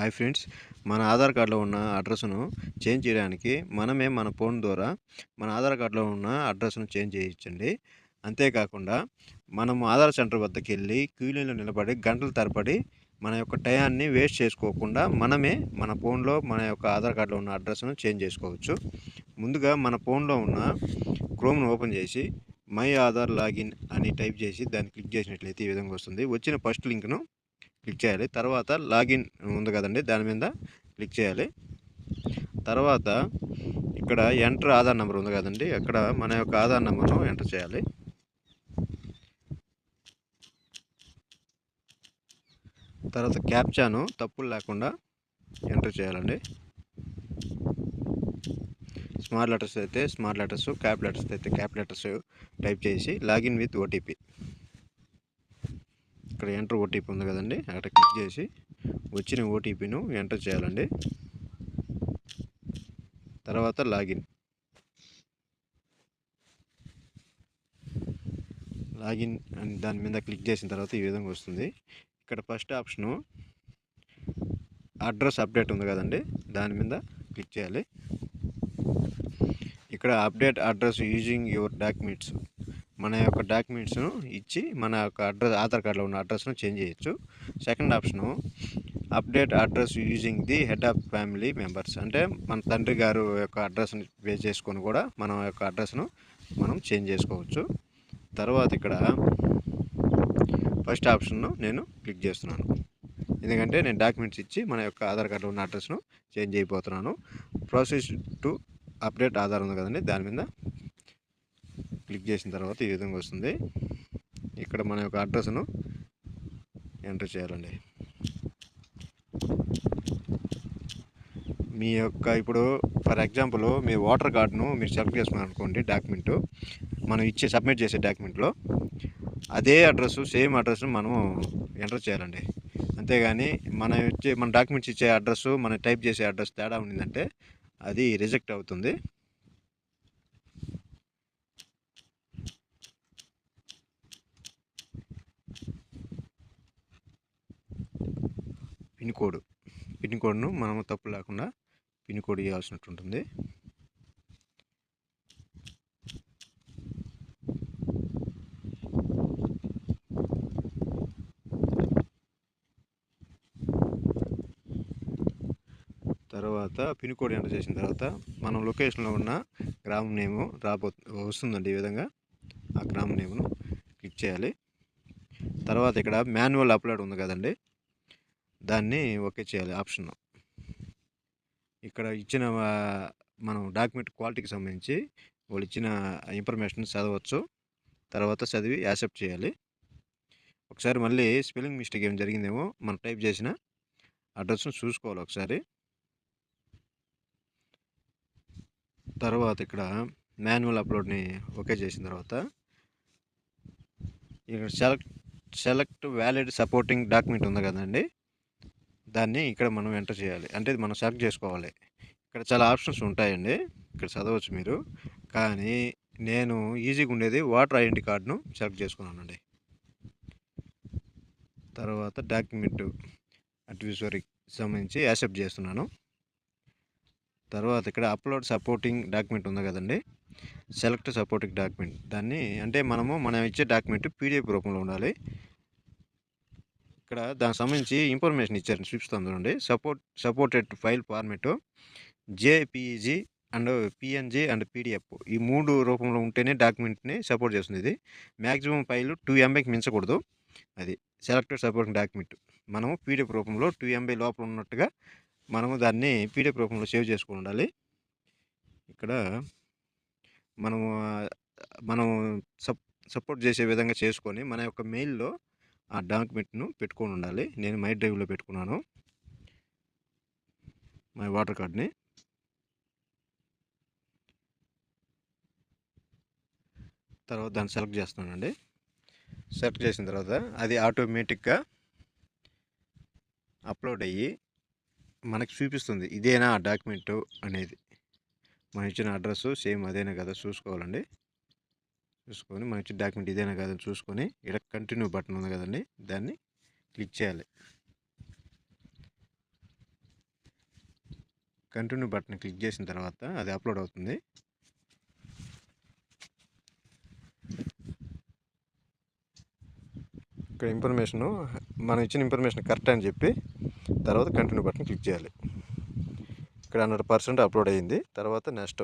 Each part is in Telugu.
హాయ్ ఫ్రెండ్స్ మన ఆధార్ కార్డులో ఉన్న అడ్రస్ను చేంజ్ చేయడానికి మనమే మన ఫోన్ ద్వారా మన ఆధార్ కార్డులో ఉన్న అడ్రస్ను చేంజ్ చేయించండి అంతేకాకుండా మనము ఆధార్ సెంటర్ వద్దకు వెళ్ళి క్యూలీలో నిలబడి గంటల తరబడి మన యొక్క టయాన్ని వేస్ట్ చేసుకోకుండా మనమే మన ఫోన్లో మన యొక్క ఆధార్ కార్డులో ఉన్న అడ్రస్ను చేంజ్ చేసుకోవచ్చు. ముందుగా మన ఫోన్లో ఉన్న క్రోమ్ను ఓపెన్ చేసి మై ఆధార్ లాగిన్ అని టైప్ చేసి దాన్ని క్లిక్ చేసినట్లయితే ఈ విధంగా వస్తుంది. వచ్చిన ఫస్ట్ లింక్ను క్లిక్ చేయాలి. తర్వాత లాగిన్ ఉంది కదండి దాని మీద క్లిక్ చేయాలి. తర్వాత ఇక్కడ ఎంటర్ ఆధార్ నెంబర్ ఉంది కదండి అక్కడ మన యొక్క ఆధార్ నెంబర్ను ఎంటర్ చేయాలి. తర్వాత క్యాప్చాను తప్పులు లేకుండా ఎంటర్ చేయాలండి. స్మార్ట్ లెటర్స్ అయితే స్మార్ట్ లెటర్స్ క్యాప్ లెటర్స్ అయితే క్యాప్ లెటర్స్ టైప్ చేసి లాగిన్ విత్ ఓటీపీ. ఇక్కడ ఎంటర్ ఓటీపీ ఉంది కదండి. అక్కడ క్లిక్ చేసి వచ్చిన ఓటీపీను ఎంటర్ చేయాలండి. తర్వాత లాగిన్. లాగిన్ అని దాని మీద క్లిక్ చేసిన తర్వాత ఈ విధంగా వస్తుంది. ఇక్కడ ఫస్ట్ ఆప్షను అడ్రస్ అప్డేట్ ఉంది కదండి. దాని మీద క్లిక్ చేయాలి. ఇక్కడ update address using your documents. మన యొక్క డాక్యుమెంట్స్ను ఇచ్చి మన యొక్క అడ్రస్ ఆధార్ కార్డులో ఉన్న అడ్రస్ను చేంజ్ చేయొచ్చు. Second option update address using the head of family members. అంటే మన తండ్రి గారు యొక్క అడ్రస్ని పే చేసుకొని కూడా మన యొక్క అడ్రస్ను మనం చేంజ్ చేసుకోవచ్చు. తర్వాత ఇక్కడ ఫస్ట్ ఆప్షన్ను నేను క్లిక్ చేస్తున్నాను. ఎందుకంటే నేను డాక్యుమెంట్స్ ఇచ్చి మన యొక్క ఆధార్ కార్డులో ఉన్న అడ్రస్ను చేంజ్ అయిపోతున్నాను ప్రాసెస్ టు అప్డేట్ ఆధార్ ఉంది కదండి దాని మీద క్లిక్ చేసిన తర్వాత ఈ విధంగా వస్తుంది. ఇక్కడ మన యొక్క అడ్రస్ను ఎంటర్ చేయాలండి. మీ యొక్క ఇప్పుడు ఫర్ ఎగ్జాంపుల్ మీ ఓటర్ కార్డును మీరు సెలెక్ట్ చేసుకున్నారు అనుకోండి డాక్యుమెంటు మనం ఇచ్చే సబ్మిట్ చేసే డాక్యుమెంట్లో అదే అడ్రస్ సేమ్ అడ్రస్ను మనం ఎంటర్ చేయాలండి. అంతేగాని మనం ఇచ్చే మన డాక్యుమెంట్స్ ఇచ్చే అడ్రస్ మనం టైప్ చేసే అడ్రస్ తేడా ఉండిందంటే అది రిజెక్ట్ అవుతుంది. పిన్ కోడ్ పిన్ కోడ్ను మనము తప్పు లేకుండా పిన్ కోడ్ ఇవ్వాల్సినట్టు ఉంటుంది తర్వాత పిన్ కోడ్ ఎంటర్ చేసిన తర్వాత మనం లొకేషన్లో ఉన్న గ్రామం నేము రాబో వస్తుందండి ఈ విధంగా. ఆ గ్రామం నేమును క్లిక్ చేయాలి. తర్వాత ఇక్కడ మాన్యువల్ అప్లోడ్ ఉంది కదండి. దాన్ని ఓకే చేయాలి. ఆప్షన్ ఇక్కడ ఇచ్చిన మనం డాక్యుమెంట్ క్వాలిటీకి సంబంధించి వాళ్ళు ఇచ్చిన ఇన్ఫర్మేషన్ చదవచ్చు. తర్వాత చదివి యాక్సెప్ట్ చేయాలి. ఒకసారి మళ్ళీ స్పెల్లింగ్ మిస్టేక్ ఏం జరిగిందేమో మనం టైప్ చేసిన అడ్రస్ను చూసుకోవాలి ఒకసారి. తర్వాత ఇక్కడ మాన్యువల్ అప్లోడ్ని ఓకే చేసిన తర్వాత ఇక్కడ select select valid supporting document ఉంది కదండి. దాన్ని ఇక్కడ మనం ఎంటర్ చేయాలి. అంటే ఇది మనం సెలెక్ట్ చేసుకోవాలి. ఇక్కడ చాలా ఆప్షన్స్ ఉంటాయండి. ఇక్కడ చదవచ్చు మీరు. కానీ నేను ఈజీగా ఉండేది వాటర్ ఐడెంటిటీ కార్డును సెలెక్ట్ చేసుకున్నానండి. తర్వాత డాక్యుమెంట్ అడ్విజరీకి సంబంధించి యాక్సెప్ట్ చేస్తున్నాను. తర్వాత ఇక్కడ అప్లోడ్ సపోర్టింగ్ డాక్యుమెంట్ ఉంది కదండి. Select supporting document. దాన్ని అంటే మనము మనం ఇచ్చే డాక్యుమెంట్ పీడిఎఫ్ రూపంలో ఉండాలి. ఇక్కడ దానికి సంబంధించి ఇన్ఫర్మేషన్ ఇచ్చారు చూపిస్తాను చూడండి. Support supported file format JPEG and PNG and PDF ఈ మూడు రూపంలో ఉంటేనే డాక్యుమెంట్ని సపోర్ట్ చేస్తుంది ఇది. మ్యాక్సిమం ఫైల్ టూ ఎంబైకి మించకూడదు. అది సెలెక్టెడ్ సపోర్టింగ్ డాక్యుమెంట్ మనము పీడిఎఫ్ రూపంలో టూ ఎంబై లోపల ఉన్నట్టుగా మనము దాన్ని పీడిఎఫ్ రూపంలో సేవ్ చేసుకుని ఉండాలి. ఇక్కడ మనము మనం సప్ సపోర్ట్ చేసే విధంగా చేసుకొని మన యొక్క మెయిల్లో ఆ డాక్యుమెంట్ను పెట్టుకొని ఉండాలి. నేను మై డ్రైవ్లో పెట్టుకున్నాను. మై వాటర్ కార్డ్ని. తర్వాత దాన్ని సెలెక్ట్ చేస్తున్నానండి. సెలెక్ట్ చేసిన తర్వాత అది ఆటోమేటిక్గా అప్లోడ్ అయ్యి మనకి చూపిస్తుంది. ఇదేనా ఆ డాక్యుమెంట్ అనేది. మనం ఇచ్చిన అడ్రస్ సేమ్ అదేనా కదా చూసుకోవాలండి. చూసుకొని మనం ఇచ్చిన డాక్యుమెంట్ ఇదేనా కాదని చూసుకొని ఇక్కడ కంటిన్యూ బటన్ ఉంది కదండి దాన్ని క్లిక్ చేయాలి. కంటిన్యూ బటన్ క్లిక్ చేసిన తర్వాత అది అప్లోడ్ అవుతుంది. ఇక్కడ ఇన్ఫర్మేషను మనం ఇచ్చిన ఇన్ఫర్మేషన్ కరెక్ట్ అని చెప్పి తర్వాత కంటిన్యూ బటన్ క్లిక్ చేయాలి. ఇక్కడ హండ్రెడ్ పర్సెంట్ అప్లోడ్ అయ్యింది తర్వాత నెక్స్ట్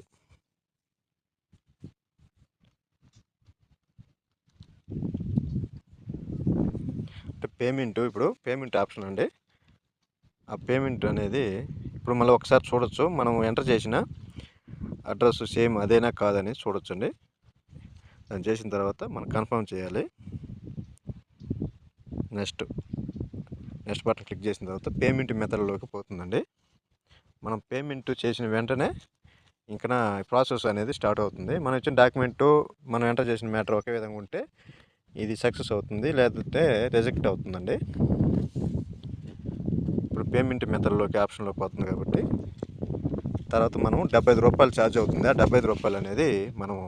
పేమెంట్ ఇప్పుడు పేమెంట్ ఆప్షన్ అండి. ఆ పేమెంట్ అనేది ఇప్పుడు మళ్ళీ ఒకసారి చూడొచ్చు. మనం ఎంటర్ చేసిన అడ్రస్ సేమ్ అదేనా కాదని చూడొచ్చండి. దాన్ని చేసిన తర్వాత మనం కన్ఫర్మ్ చేయాలి. నెక్స్ట్ నెక్స్ట్ బటన్ క్లిక్ చేసిన తర్వాత పేమెంట్ మెథడ్లోకి పోతుందండి. మనం పేమెంట్ చేసిన వెంటనే ఇంకా ప్రాసెస్ అనేది స్టార్ట్ అవుతుంది. మనం ఇచ్చిన డాక్యుమెంటు మనం ఎంటర్ చేసిన మ్యాటర్ ఒకే విధంగా ఉంటే ఇది సక్సెస్ అవుతుంది లేదంటే రిజెక్ట్ అవుతుందండి. ఇప్పుడు పేమెంట్ మెథడ్లోకి ఆప్షన్లోకి పోతుంది కాబట్టి తర్వాత మనం డెబ్బై రూపాయలు ఛార్జ్ అవుతుంది. ఆ డెబ్బై రూపాయలు అనేది మనము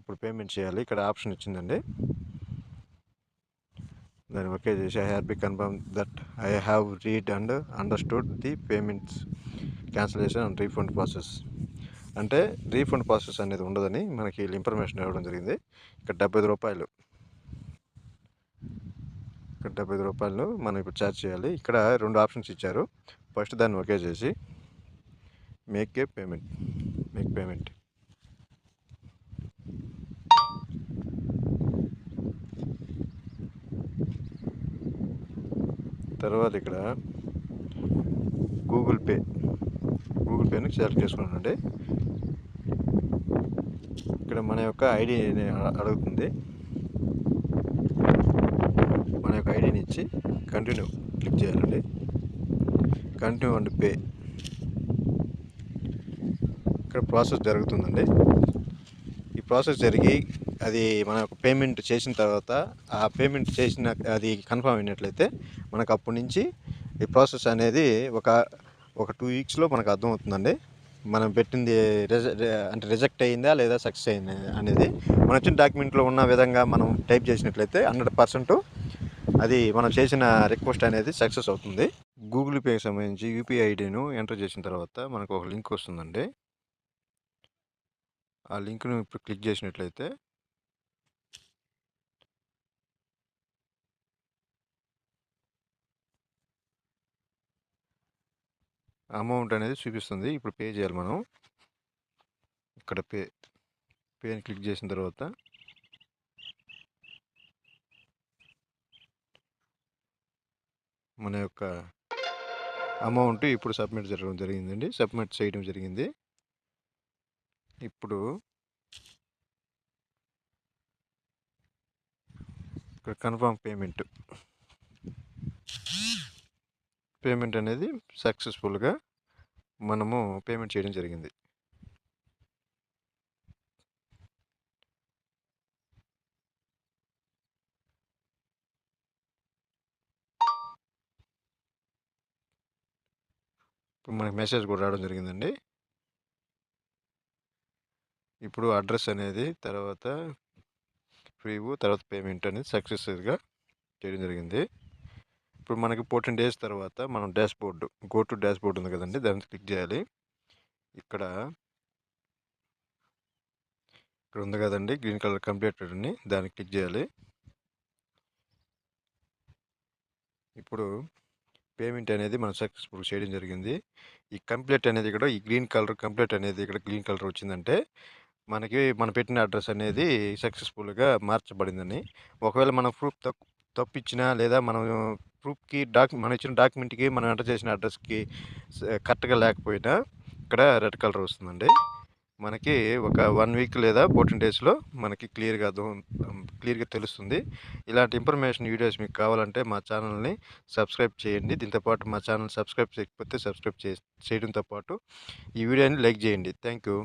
ఇప్పుడు పేమెంట్ చేయాలి. ఇక్కడ ఆప్షన్ ఇచ్చిందండి. దాన్ని ఓకే చేసి I happy confirm that I have read and understood the payments cancellation and refund process అంటే రీఫండ్ ప్రాసెస్ అనేది ఉండదని మనకి ఇన్ఫర్మేషన్ ఇవ్వడం జరిగింది. ఇక్కడ డెబ్బై ఐదు రూపాయలు. ఇక్కడ డెబ్బై ఐదు రూపాయలు మనం ఇప్పుడు ఛార్జ్ చేయాలి. ఇక్కడ రెండు ఆప్షన్స్ ఇచ్చారు. ఫస్ట్ దాన్ని ఓకే చేసి make a payment make payment తర్వాత ఇక్కడ గూగుల్ పే గూగుల్ పేని సెలెక్ట్ చేసుకున్నానండి. ఇక్కడ మన యొక్క ఐడి అడుగుతుంది. మన యొక్క ఐడిని ఇచ్చి కంటిన్యూ క్లిక్ చేయాలండి. Continue and pay. ఇక్కడ ప్రాసెస్ జరుగుతుందండి. ఈ ప్రాసెస్ జరిగి అది మన యొక్క పేమెంట్ చేసిన తర్వాత ఆ పేమెంట్ చేసిన అది కన్ఫర్మ్ అయినట్లయితే మనకు అప్పటి నుంచి ఈ ప్రాసెస్ అనేది ఒక ఒక టూ వీక్స్లో మనకు అర్థమవుతుందండి. మనం పెట్టింది అంటే రిజెక్ట్ అయిందా లేదా సక్సెస్ అయిందా అనేది మన వచ్చిన డాక్యుమెంట్లో ఉన్న విధంగా మనం టైప్ చేసినట్లయితే హండ్రెడ్ పర్సెంట్ అది మనం చేసిన రిక్వెస్ట్ అనేది సక్సెస్ అవుతుంది. గూగుల్ పేకి సంబంధించి యూపీఐ ఐడిను ఎంటర్ చేసిన తర్వాత మనకు ఒక లింక్ వస్తుందండి. ఆ లింక్ను ఇప్పుడు క్లిక్ చేసినట్లయితే అమౌంట్ అనేది చూపిస్తుంది. ఇప్పుడు పే చేయాలి మనం. ఇక్కడ పే పేని క్లిక్ చేసిన తర్వాత మన యొక్క అమౌంట్ ఇప్పుడు సబ్మిట్ జరగడం జరిగిందండి. సబ్మిట్ చేయడం జరిగింది. ఇప్పుడు ఇక్కడ కన్ఫర్మ్ పేమెంట్. పేమెంట్ అనేది సక్సెస్ఫుల్గా మనము పేమెంట్ చేయడం జరిగింది. ఇప్పుడు మనకి మెసేజ్ కూడా రావడం జరిగిందండి. ఇప్పుడు అడ్రస్ అనేది తర్వాత ఫ్రీవు తర్వాత పేమెంట్ అనేది సక్సెస్ఫుల్గా చేయడం జరిగింది. ఇప్పుడు మనకి ఫోర్టీన్ డేస్ తర్వాత మనం dashboard go to dashboard ఉంది కదండి దాన్ని క్లిక్ చేయాలి. ఇక్కడ ఇక్కడ ఉంది కదండి గ్రీన్ కలర్ కంప్లీటెడ్ అని దాన్ని క్లిక్ చేయాలి. ఇప్పుడు పేమెంట్ అనేది మనం సక్సెస్ఫుల్ చేయడం జరిగింది. ఈ కంప్లీట్ అనేది ఇక్కడ ఈ గ్రీన్ కలర్ కంప్లీట్ అనేది ఇక్కడ గ్రీన్ కలర్ వచ్చిందంటే మనకి మనం పెట్టిన అడ్రస్ అనేది సక్సెస్ఫుల్గా మార్చబడిందని. ఒకవేళ మనం ప్రూఫ్ తప్పు తప్పించినా లేదా మనం ప్రూఫ్కి డాక్ మనం ఇచ్చిన డాక్యుమెంట్కి మనం ఎంటర్ చేసిన అడ్రస్కి కరెక్ట్గా లేకపోయినా ఇక్కడ రెడ్ కలర్ వస్తుందండి. మనకి ఒక వన్ వీక్ లేదా ఫోర్టీన్ డేస్లో మనకి క్లియర్గా క్లియర్గా తెలుస్తుంది. ఇలాంటి ఇన్ఫర్మేషన్ వీడియోస్ మీకు కావాలంటే మా ఛానల్ని సబ్స్క్రైబ్ చేయండి. దీంతోపాటు మా ఛానల్ సబ్స్క్రైబ్ చేయకపోతే సబ్స్క్రైబ్ చే చేయడంతో పాటు ఈ వీడియోని లైక్ చేయండి. Thank you.